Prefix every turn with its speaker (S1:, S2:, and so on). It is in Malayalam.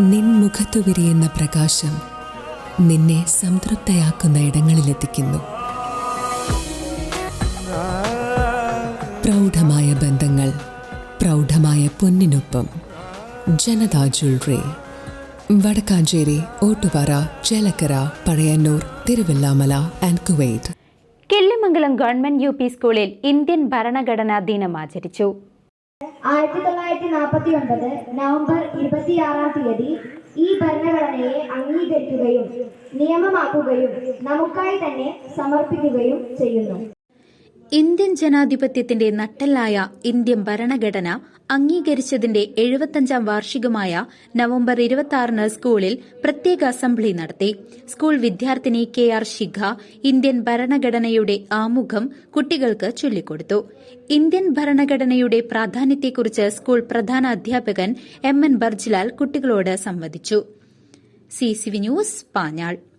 S1: നിൻ മുഖത്തു വിരിയുന്ന പ്രകാശം നിന്നെ സംതൃപ്തയാക്കുന്ന ഇടങ്ങളിലെത്തിക്കുന്നു. പ്രൗഢമായ ബന്ധങ്ങൾ പ്രൗഢമായ പൊന്നിനൊപ്പം. Janata jewellery. Vadakkanchery Ottupara Chelakkara Pazhayannur Thiruvilwamala and Kuwait.
S2: Killimangalam government U P സ്കൂളിൽ ഇന്ത്യൻ ഭരണഘടനാ ദിനം ആചരിച്ചു.
S3: ആയിരത്തി തൊള്ളായിരത്തി നാൽപ്പത്തി ഒൻപത് നവംബർ ഇരുപത്തിയാറാം തീയതി ഈ ഭരണഘടനയെ അംഗീകരിക്കുകയും നിയമമാക്കുകയും നമുക്കായി തന്നെ സമർപ്പിക്കുകയും ചെയ്യുന്നു.
S2: ഇന്ത്യൻ ജനാധിപത്യത്തിന്റെ നട്ടല്ലായ ഇന്ത്യൻ ഭരണഘടന അംഗീകരിച്ചതിന്റെ എഴുപത്തഞ്ചാം വാർഷികമായ നവംബർ ഇരുപത്തിയാറിന് സ്കൂളിൽ പ്രത്യേക അസംബ്ലി നടത്തി. സ്കൂൾ വിദ്യാർത്ഥിനി കെ ആർ ശിഖ ഇന്ത്യൻ ഭരണഘടനയുടെ ആമുഖം കുട്ടികൾക്ക് ചൊല്ലിക്കൊടുത്തു. ഇന്ത്യൻ ഭരണഘടനയുടെ പ്രാധാന്യത്തെക്കുറിച്ച് സ്കൂൾ പ്രധാന അധ്യാപകൻ എം എൻ ബർജിലാൽ കുട്ടികളോട് സംവദിച്ചു. C news Panjal.